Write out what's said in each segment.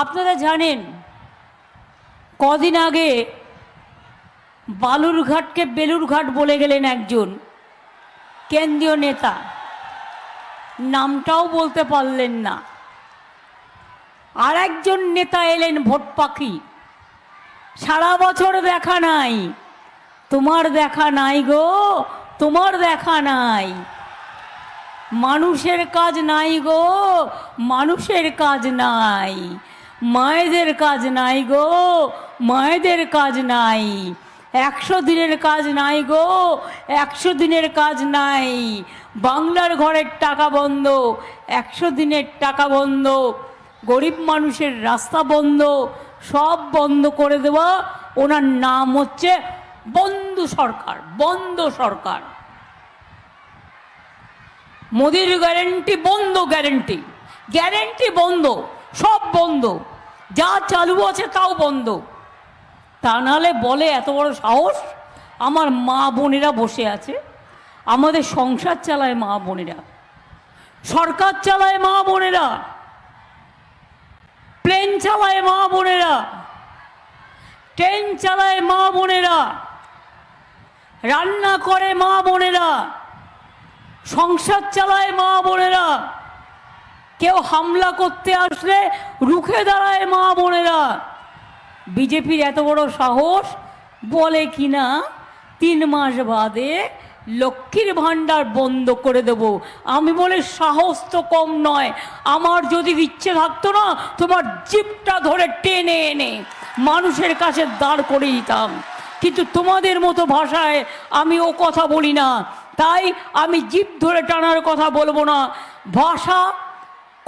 আপনারা জানেন, কদিন আগে বালুরঘাটকে বেলুরঘাট বলে গেলেন একজন কেন্দ্রীয় নেতা। নামটাও বলতে পারলেন না। আর একজন নেতা এলেন ভোট পাখি। সারা বছর দেখা নাই। তোমার দেখা নাই গো, তোমার দেখা নাই। মানুষের কাজ নাই গো, মানুষের কাজ নাই। মায়েদের কাজ নাই গো, মায়েদের কাজ নাই। একশো দিনের কাজ নাই গো, একশো দিনের কাজ নাই। বাংলার ঘরের টাকা বন্ধ, একশো দিনের টাকা বন্ধ। গরিব মানুষের রাস্তা বন্ধ, সব বন্ধ করে দেওয়া। ওনার নাম হচ্ছে বন্ধু সরকার, বন্ধ সরকার। মোদির গ্যারেন্টি, বন্ধ গ্যারেন্টি। গ্যারেন্টি বন্ধ। সব বন্ধ। যা চালু আছে তাও বন্ধ। তা নাহলে বলে এত বড় সাহস? আমার মা বোনেরা বসে আছে। আমাদের সংসার চালায় মা বোনেরা। সরকার চালায় মা বোনেরা। প্লেন চালায় মা বোনেরা। ট্রেন চালায় মা বোনেরা। রান্না করে মা বোনেরা। সংসার চালায় মা বোনেরা। কেউ হামলা করতে আসলে রুখে দাঁড়ায় মা বোনেরা। বিজেপির এত বড় সাহস বলে কিনা? তিন মাস বাদে লক্ষ্মীর ভাণ্ডার বন্ধ করে দেব। আমি বলে সাহস তো কম নয়। আমার যদি ইচ্ছে থাকতো না, তোমার জিপটা ধরে টেনে এনে মানুষের কাছে দাঁড় করে দিতাম। কিন্তু তোমাদের মতো ভাষায় আমি ও কথা বলি না। তাই আমি জিপ ধরে টানার কথা বলব না। ভাষা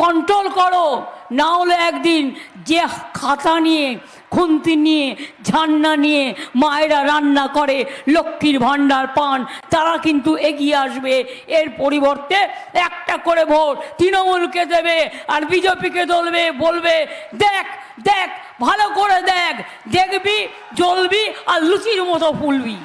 কন্ট্রোল করো। না হলে একদিন যে খাতা নিয়ে, খুন্তি নিয়ে, ঝান্না নিয়ে মায়েরা রান্না করে, লক্ষ্মীর ভাণ্ডার পান, তারা কিন্তু এগিয়ে আসবে। এর পরিবর্তে একটা করে ভোট তৃণমূলকে দেবে আর বিজেপিকে দলবে, বলবে, দেখ দেখ, ভালো করে দেখ, দেখবি, জ্বলবি আর লুচির মতো ফুলবি।